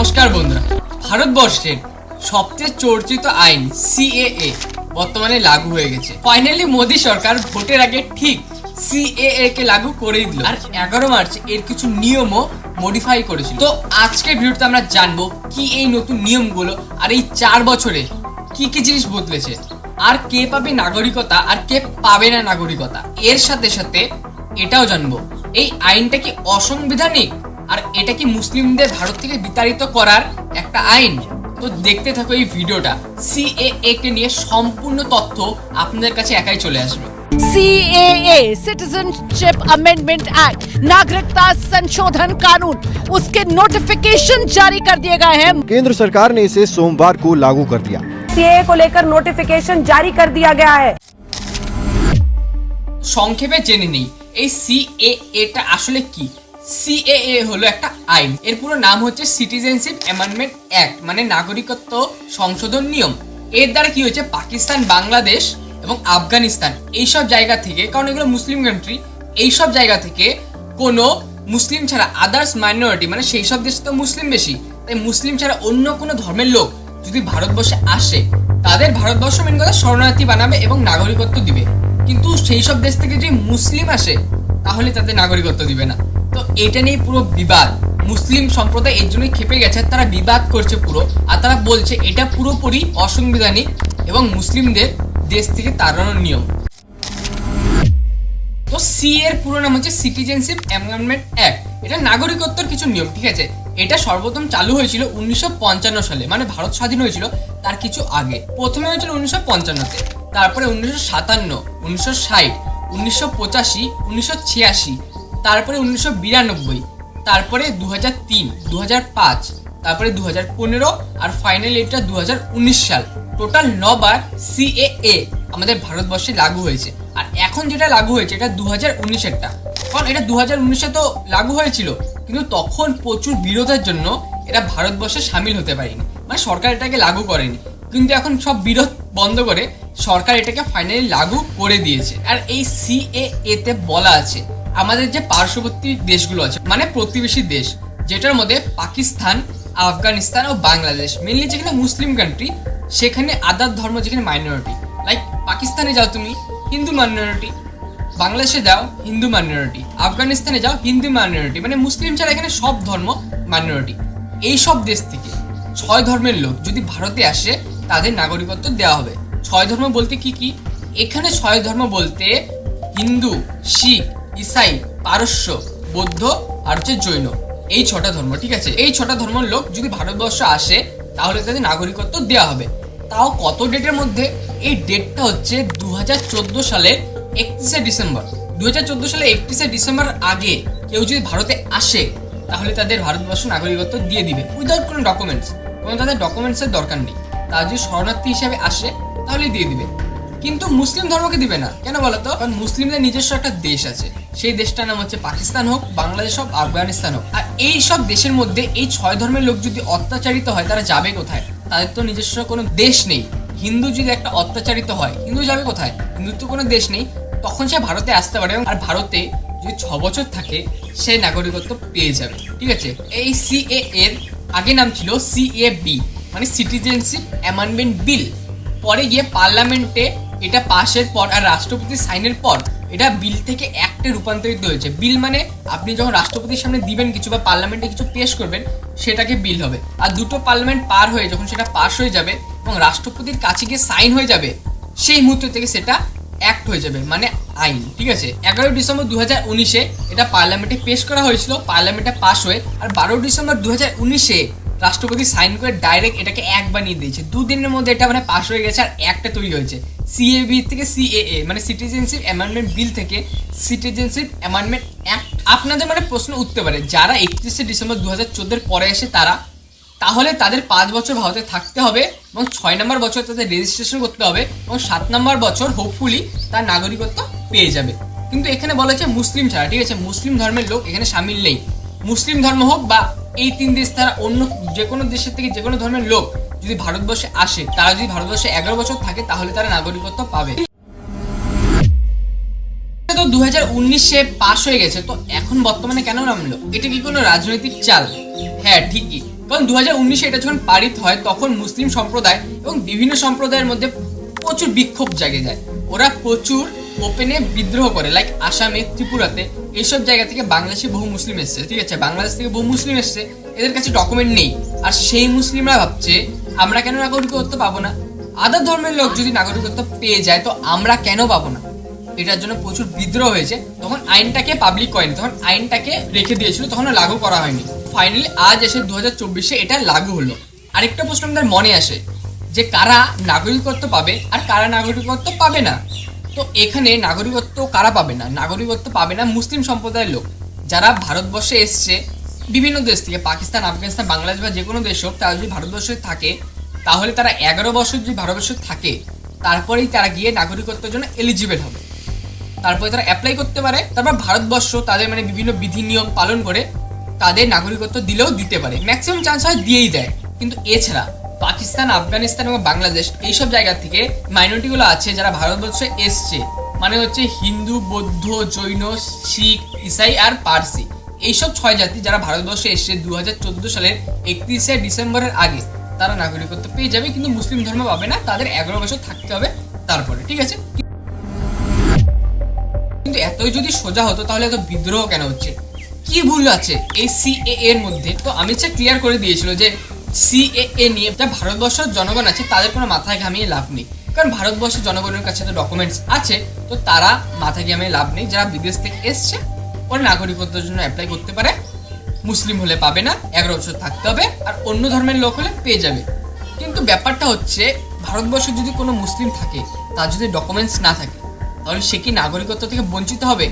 নমস্কার বন্ধুরা। ভারতবর্ষের সবচেয়ে চর্চিত আইন সিএএ বর্তমানে লাগু হয়ে গেছে। ফাইনালি মোদী সরকার ভোটের আগে ঠিক সিএএ কে লাগু করেই দিল। আর এগারো মার্চ এর কিছু নিয়মও মডিফাই করেছিল। তো আজকের ভিডিওতে আমরা জানব কি এই নতুন নিয়মগুলো আর এই চার বছরে কি কি জিনিস বদলেছে। আর কে পাবে নাগরিকতা আর কে পাবে না নাগরিকতা। এর সাথে সাথে এটাও জানব। এই আইনটা কি অসাংবিধানিক? আর এটা কি মুসলিমদের ভারত থেকে বিতাড়িত করার একটা আইন তো দেখতে থাকো এই ভিডিওটা সিএএ কে নিয়ে সম্পূর্ণ তথ্য আপনাদের কাছে একাই চলে আসবে सीएए सिटीजनशिप अमेंडमेंट एक्ट नागरिकता संशोधन कानून उसके नोटिफिकेशन जारी कर दिए गए हैं केंद्र सरकार ने इसे सोमवार को लागू कर दिया सीए को लेकर नोटिफिकेशन जारी कर दिया गया है সংক্ষেপে জেনে নেই এই সিএএ টা আসলে কি সিএএ হলো একটা আইন। এর পুরো নাম হচ্ছে সিটিজেনশিপ অ্যামেন্ডমেন্ট অ্যাক্ট মানে নাগরিকত্ব সংশোধন নিয়ম। এর দ্বারা কি হয়েছে? পাকিস্তান, বাংলাদেশ এবং আফগানিস্তান, এইসব জায়গা থেকে, কারণ এগুলো মুসলিম কান্ট্রি এইসব জায়গা থেকে কোনো মুসলিম ছাড়া আদার্স মাইনরিটি মানে সেই সব দেশে তো মুসলিম বেশি, তাই মুসলিম ছাড়া অন্য কোনো ধর্মের লোক যদি ভারতবর্ষে আসে, তাদের ভারতবর্ষ মেন কথা শরণার্থী বানাবে এবং নাগরিকত্ব দিবে। কিন্তু সেই সব দেশ থেকে যদি মুসলিম আসে, তাহলে তাদের নাগরিকত্ব দিবে না। তো এটা নিয়ে পুরো বিবাদ। মুসলিম সম্প্রদায় এর জন্যই খেপে গেছে, তারা বিবাদ করছে পুরো, আর তারা বলছে এটা পুরোপুরি অসাংবিধানিক এবং মুসলিমদের দেশ থেকে তাড়ানোর নিয়ম। তো সি এর পুরো নাম হচ্ছে সিটিজেনশিপ অ্যামেন্ডমেন্ট অ্যাক্ট এটা নাগরিকত্বর কিছু নিয়ম, ঠিক আছে? এটা সর্বপ্রথম চালু হয়েছিল উনিশশো পঞ্চান্ন সালে মানে ভারত স্বাধীন হয়েছিল তার কিছু আগে। প্রথমে হয়েছিল উনিশশো পঞ্চান্নতে, তারপরে উনিশশো সাতান্ন, উনিশশো ষাট, উনিশশো পঁচাশি, উনিশশো ছিয়াশি তারপরে উনিশশো বিরানব্বই, তারপরে দু হাজার তিন দু পাঁচ, তারপরে দু পনেরো আর ফাইনালি এটা দু উনিশ সাল। টোটাল নবার সিএএ আমাদের ভারতবর্ষে লাগু হয়েছে। আর এখন যেটা লাগু হয়েছে, এটা দু হাজার উনিশেরটা কারণ এটা দু হাজার উনিশে তো লাগু হয়েছিল, কিন্তু তখন প্রচুর বিরোধের জন্য এটা ভারতবর্ষে সামিল হতে পারেনি। মানে সরকার এটাকে লাগু করেনি। কিন্তু এখন সব বিরোধ বন্ধ করে সরকার এটাকে ফাইনালি লাগু করে দিয়েছে। আর এই সিএএ তে বলা আছে আমাদের যে পার্শ্ববর্তী দেশগুলো আছে মানে প্রতিবেশী দেশ, যেটার মধ্যে পাকিস্তান, আফগানিস্তান ও বাংলাদেশ মেনলি যেখানে মুসলিম কান্ট্রি সেখানে আদার ধর্ম যেখানে মাইনরিটি লাইক পাকিস্তানে যাও তুমি, হিন্দু মাইনরিটি বাংলাদেশে যাও, হিন্দু মাইনরিটি আফগানিস্তানে যাও, হিন্দু মাইনরিটি মানে মুসলিম ছাড়া এখানে সব ধর্ম মাইনরিটি এই সব দেশ থেকে ছয় ধর্মের লোক যদি ভারতে আসে, তাদের নাগরিকত্ব দেওয়া হবে। ছয় ধর্ম বলতে কি কি? এখানে ছয় ধর্ম বলতে হিন্দু, শিখ ইসাই, পারস্য, বৌদ্ধ আর হচ্ছে জৈন। এই ছটা ধর্ম, ঠিক আছে? এই ছটা ধর্মের লোক যদি ভারতবর্ষ আসে, তাহলে তাদের নাগরিকত্ব দেওয়া হবে। তাও কত ডেটের মধ্যে? এই ডেটটা হচ্ছে দু হাজার চোদ্দ সালের একত্রিশে ডিসেম্বর। দুই হাজার চোদ্দ সালে একত্রিশে ডিসেম্বর আগে কেউ যদি ভারতে আসে, তাহলে তাদের ভারতবর্ষ নাগরিকত্ব দিয়ে দিবে। উইদাউট কোনো ডকুমেন্টস কোনো তাদের ডকুমেন্টসের দরকার নেই। তারা যদি শরণার্থী হিসাবে আসে তাহলে দিয়ে দিবে। কিন্তু মুসলিম ধর্মকে দিবে না। কেন বলতো? কারণ মুসলিমদের নিজস্ব একটা দেশ আছে। সেই দেশটার নাম হচ্ছে পাকিস্তান হোক, বাংলাদেশ হোক, আফগানিস্তান হোক। আর এই সব দেশের মধ্যে এই ছয় ধর্মের লোক যদি অত্যাচারিত হয়, তারা যাবে কোথায়? তাদের তো নিজস্ব কোনো দেশ নেই। হিন্দু যদি একটা অত্যাচারিত হয়, হিন্দু যাবে কোথায়? হিন্দুর তো কোনো দেশ নেই। তখন সে ভারতে আসতে পারে আর ভারতে যদি ছ বছর থাকে সে নাগরিকত্ব পেয়ে যাবে। ঠিক আছে? এই সিএ এর আগে নাম ছিল সিএ বি মানে সিটিজেনশিপ অ্যামেন্ডমেন্ট বিল পরে গিয়ে পার্লামেন্টে এটা পাশের পর আর রাষ্ট্রপতির সাইনের পর এটা বিল থেকে অ্যাক্টে রূপান্তরিত হয়েছে। বিল মানে আপনি যখন রাষ্ট্রপতির সামনে দিবেন কিছু বা পার্লামেন্টে কিছু পেশ করবেন, সেটাকে বিল হবে। আর দুটো পার্লামেন্ট পার হয়ে যখন সেটা পাস হয়ে যাবে এবং রাষ্ট্রপতির কাছে গিয়ে সাইন হয়ে যাবে, সেই মুহূর্ত থেকে সেটা অ্যাক্ট হয়ে যাবে মানে আইন, ঠিক আছে? এগারোই ডিসেম্বর দু হাজার উনিশে এটা পার্লামেন্টে পেশ করা হয়েছিল পার্লামেন্টে পাশ হয়ে। আর বারোই ডিসেম্বর দু হাজার উনিশে রাষ্ট্রপতি সাইন করে ডাইরেক্ট এটাকে এক বানিয়ে দিয়েছে। দুদিনের মধ্যে এটা মানে পাস হয়ে গেছে আর একটা তৈরি হয়েছে। সিএবি থেকে সিএএ মানে সিটিজেনশিপ অ্যামেন্ডমেন্ট বিল থেকে সিটিজেনশিপ অ্যামেন্ডমেন্ট অ্যাক্ট আপনাদের মানে প্রশ্ন উঠতে পারে, যারা একত্রিশে ডিসেম্বর দু হাজার চোদ্দোর পরে এসে তারা, তাহলে তাদের পাঁচ বছর ভারতে থাকতে হবে এবং ছয় নম্বর বছর তাদের রেজিস্ট্রেশন করতে হবে এবং সাত নম্বর বছর হোপফুলি তার নাগরিকত্ব পেয়ে যাবে। কিন্তু এখানে বলা হচ্ছে মুসলিম ছাড়া, ঠিক আছে? মুসলিম ধর্মের লোক এখানে সামিল নেই। মুসলিম ধর্ম হোক বা এই তিন দেশ তারা অন্য যে কোনো দেশের থেকে যে কোনো ধর্মের লোক যদি ভারতবর্ষে আসে, তারা যদি ভারতবর্ষে এগারো বছর থাকে, তাহলে তারা নাগরিকত্ব পাবে। তো দু হাজার উনিশে পাশ হয়ে গেছে, তো এখন বর্তমানে কেন নামলো? এটা কি কোনো রাজনৈতিক চাল? হ্যাঁ ঠিকই। কারণ দু হাজার উনিশে এটা যখন পারিত হয়, তখন মুসলিম সম্প্রদায় এবং বিভিন্ন সম্প্রদায়ের মধ্যে প্রচুর বিক্ষোভ জাগে যায়। ওরা প্রচুর ওপেনে বিদ্রোহ করে লাইক আসামে ত্রিপুরাতে, এইসব জায়গা থেকে বাংলাদেশে বহু মুসলিম এসছে, ঠিক আছে? বাংলাদেশ থেকে বহু মুসলিম এসছে, এদের কাছে ডকুমেন্ট নেই। আর সেই মুসলিমরা ভাবছে, আমরা কেন নাগরিকত্ব পাবো না? আদার ধর্মের লোক যদি নাগরিকত্ব পেয়ে যায়, তো আমরা কেন পাবো না? এটার জন্য প্রচুর বিদ্রোহ হয়েছে। তখন আইনটাকে পাবলিক করেনি, তখন আইনটাকে রেখে দিয়েছিল, তখন লাগু করা হয়নি। ফাইনালি আজ এসে দু হাজার চব্বিশে এটা লাগু হলো। আরেকটা প্রশ্ন আমাদের মনে আসে, যে কারা নাগরিকত্ব পাবে আর কারা নাগরিকত্ব পাবে না? তো এখানে নাগরিকত্ব কারা পাবে না? নাগরিকত্ব পাবে না মুসলিম সম্প্রদায়ের লোক। যারা ভারতবর্ষে এসছে, বিভিন্ন দেশ থেকে, পাকিস্তান, আফগানিস্তান, বাংলাদেশ বা যে কোনো দেশ হোক, তারা যদি ভারতবর্ষে থাকে, তাহলে তারা এগারো বছর যদি ভারতবর্ষে থাকে, তারপরেই তারা গিয়ে নাগরিকত্বের জন্য এলিজিবল হবে। তারপরে তারা অ্যাপ্লাই করতে পারে, তারপর ভারতবর্ষ তাদের মানে বিভিন্ন বিধি নিয়ম পালন করে তাদের নাগরিকত্ব দিলেও দিতে পারে। ম্যাক্সিমাম চান্স হয় দিয়েই দেয়। কিন্তু এছাড়া পাকিস্তান, আফগানিস্তান এবং বাংলাদেশ এইসব জায়গা থেকে মাইনরিটিগুলো আছে যারা ভারতবর্ষে এসছে। মানে হচ্ছে হিন্দু, বৌদ্ধ, জৈন, শিখ, ইসাই আর পার্সি। এইসব ছয় জাতি যারা ভারতবর্ষে এসছে দু হাজার চোদ্দ সালের একত্রিশে ডিসেম্বরের আগে, তারা নাগরিকত্ব পেয়ে যাবে, কিন্তু মুসলিম ধর্ম পাবে না, তাদের এগারো বছর থাকতে হবে তারপরে, ঠিক আছে? কিন্তু এতই যদি সোজা হতো, তাহলে এত বিদ্রোহ কেন হচ্ছে? কি ভুল আছে এই সিএ এর মধ্যে? তো আমি শাহ ক্লিয়ার করে দিয়েছিল যে সিএএ নিয়ে যা ভারতবর্ষের জনগণ আছে, তাদের কোনো মাথায় ঘামিয়ে লাভ নেই। কারণ ভারতবর্ষের জনগণের কাছে তো ডকুমেন্টস আছে, তো তারা মাথায় ঘামিয়ে লাভ নেই। যারা বিদেশ থেকে এসছে, ওরা নাগরিকত্বের জন্য অ্যাপ্লাই করতে পারে। মুসলিম হলে পাবে না, এগারো বছর থাকতে হবে, আর অন্য ধর্মের লোক হলে পেয়ে যাবে। কিন্তু ব্যাপারটা হচ্ছে, ভারতবর্ষে যদি কোনো মুসলিম থাকে, তার যদি ডকুমেন্টস না থাকে, তাহলে সে কি নাগরিকত্ব থেকে বঞ্চিত হবে?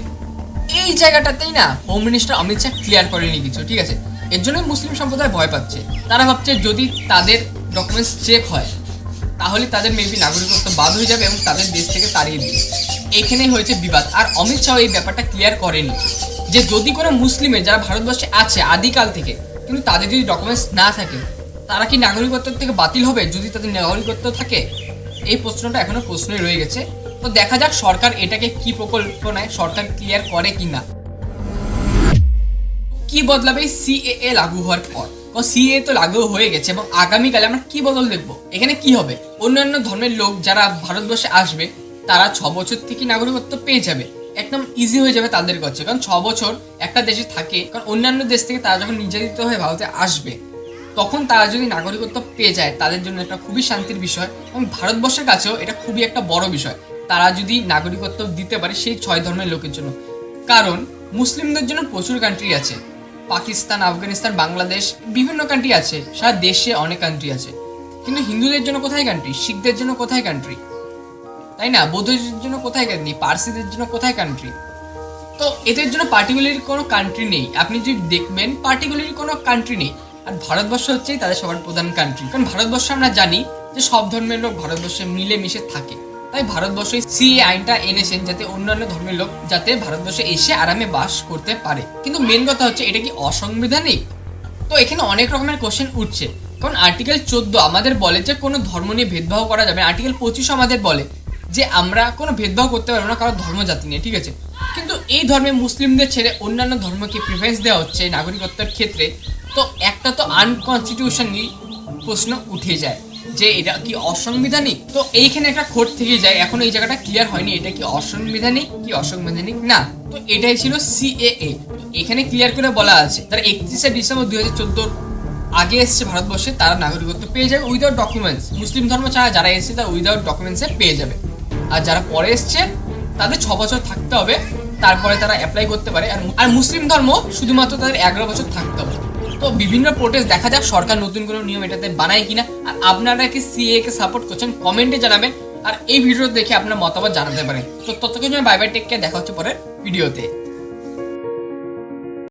এই জায়গাটাতেই না home minister Amit Shah clear করেনি কিছু, ঠিক আছে? এর জন্যই মুসলিম সম্প্রদায় ভয় পাচ্ছে। তারা ভাবছে যদি তাদের ডকুমেন্টস চেক হয়, তাহলে তাদের মেবি নাগরিকত্ব বাদ হয়ে যাবে এবং তাদের দেশ থেকে তাড়িয়ে দিবে। এইখানেই হয়েছে বিবাদ। আর অমিত শাহ এই ব্যাপারটা ক্লিয়ার করেনি। যে যদি কোনো মুসলিমের যারা ভারতবর্ষে আছে আদিকাল থেকে, কিন্তু তাদের যদি ডকুমেন্টস না থাকে, তারা কি নাগরিকত্ব থেকে বাতিল হবে যদি তাদের নাগরিকত্ব থাকে? এই প্রশ্নটা এখনও প্রশ্নই রয়ে গেছে। তো দেখা যাক সরকার এটাকে কি প্রকল্প নেয়, সরকার ক্লিয়ার করে কি না কি বদলাবে? সিএএ লাগু হওয়ার পর। সিএ তো লাগু হয়ে গেছে এবং আগামীকালে আমরা কি বদল দেখব? এখানে কি হবে? অন্যান্য ধর্মের লোক যারা ভারতবর্ষে আসবে, তারা ছ বছর থেকে নাগরিকত্ব পেয়ে যাবে। একদম ইজি হয়ে যাবে তাদের কাছে। কারণ ছ বছর একটা দেশে থাকে, কারণ অন্যান্য দেশ থেকে তারা যখন নির্যাতিত হয়ে ভারতে আসবে, তখন তারা যদি নাগরিকত্ব পেয়ে যায়, তাদের জন্য একটা খুবই শান্তির বিষয় এবং ভারতবর্ষের কাছেও এটা খুবই একটা বড় বিষয়। তারা যদি নাগরিকত্ব দিতে পারে সেই ছয় ধর্মের লোকের জন্য। কারণ মুসলিমদের জন্য প্রচুর কান্ট্রি আছে। পাকিস্তান, আফগানিস্তান, বাংলাদেশ, বিভিন্ন কান্ট্রি আছে। সারা দেশে অনেক কান্ট্রি আছে। কিন্তু হিন্দুদের জন্য কোথায় কান্ট্রি শিখদের জন্য কোথায় কান্ট্রি তাই না? বৌদ্ধদের জন্য কোথায় কান্ট্রি পার্সিদের জন্য কোথায় কান্ট্রি তো এদের জন্য পার্টিকুলারলি কোনো কান্ট্রি নেই। আপনি যদি দেখবেন পার্টিকুলারলি কোনো কান্ট্রি নেই। আর ভারতবর্ষ হচ্ছেই তাদের সবার প্রধান কান্ট্রি কারণ ভারতবর্ষ আমরা জানি যে সব ধর্মের লোক ভারতবর্ষে মিলেমিশে থাকে। তাই ভারতবর্ষে সি আইনটা এনেছেন যাতে অন্যান্য ধর্মের লোক যাতে ভারতবর্ষে এসে আরামে বাস করতে পারে। কিন্তু মেন কথা হচ্ছে, এটা কি অসংবিধানিক? তো এখানে অনেক রকমের কোশ্চেন উঠছে। কারণ আর্টিকেল চোদ্দ আমাদের বলে যে কোনো ধর্ম নিয়ে ভেদভাব করা যাবে আর্টিকেল পঁচিশ আমাদের বলে যে আমরা কোনো ভেদভাব করতে পারব না, কারও ধর্ম, জাতি নিয়ে, ঠিক আছে? কিন্তু এই ধর্মে মুসলিমদের ছেড়ে অন্যান্য ধর্মকে প্রিফারেন্স দেওয়া হচ্ছে নাগরিকত্বের ক্ষেত্রে, তো একটা তো আনকনস্টিটিউশনালি প্রশ্ন উঠে যায়। যে এটা কি অসংবিধানিক? তো এইখানে একটা খোট থেকে যায়, এখন এই জায়গাটা ক্লিয়ার হয়নি, এটা কি অসংবিধানিক? কি অসংবিধানিক? না। তো এটাই ছিল সিএএ এখানে ক্লিয়ার করে বলা আছে, তারা একত্রিশে ডিসেম্বর দুই হাজার চোদ্দোর আগে এসছে ভারতবর্ষে, তারা নাগরিকত্ব পেয়ে যাবে উইদাউট ডকুমেন্টস মুসলিম ধর্ম ছাড়া যারা এসছে, তারা উইদাউট ডকুমেন্টসে পেয়ে যাবে। আর যারা পরে এসছে, তাদের ছ বছর থাকতে হবে, তারপরে তারা অ্যাপ্লাই করতে পারে। আর আর মুসলিম ধর্ম শুধুমাত্র তাদের এগারো বছর থাকতে হবে। তো বিভিন্ন প্রোটেস্ট দেখা যাক সরকার নতুন কোনো নিয়ম এটাতে বানায় কিনা। আর আপনারা কি সিএ কে সাপোর্ট করছেন কমেন্টে জানাবেন। আর এই ভিডিও দেখে আপনার মতামত জানাতে পারেন। তো ততক্ষণ বাই বাই টেক কেয়ার দেখা হচ্ছে পরের ভিডিওতে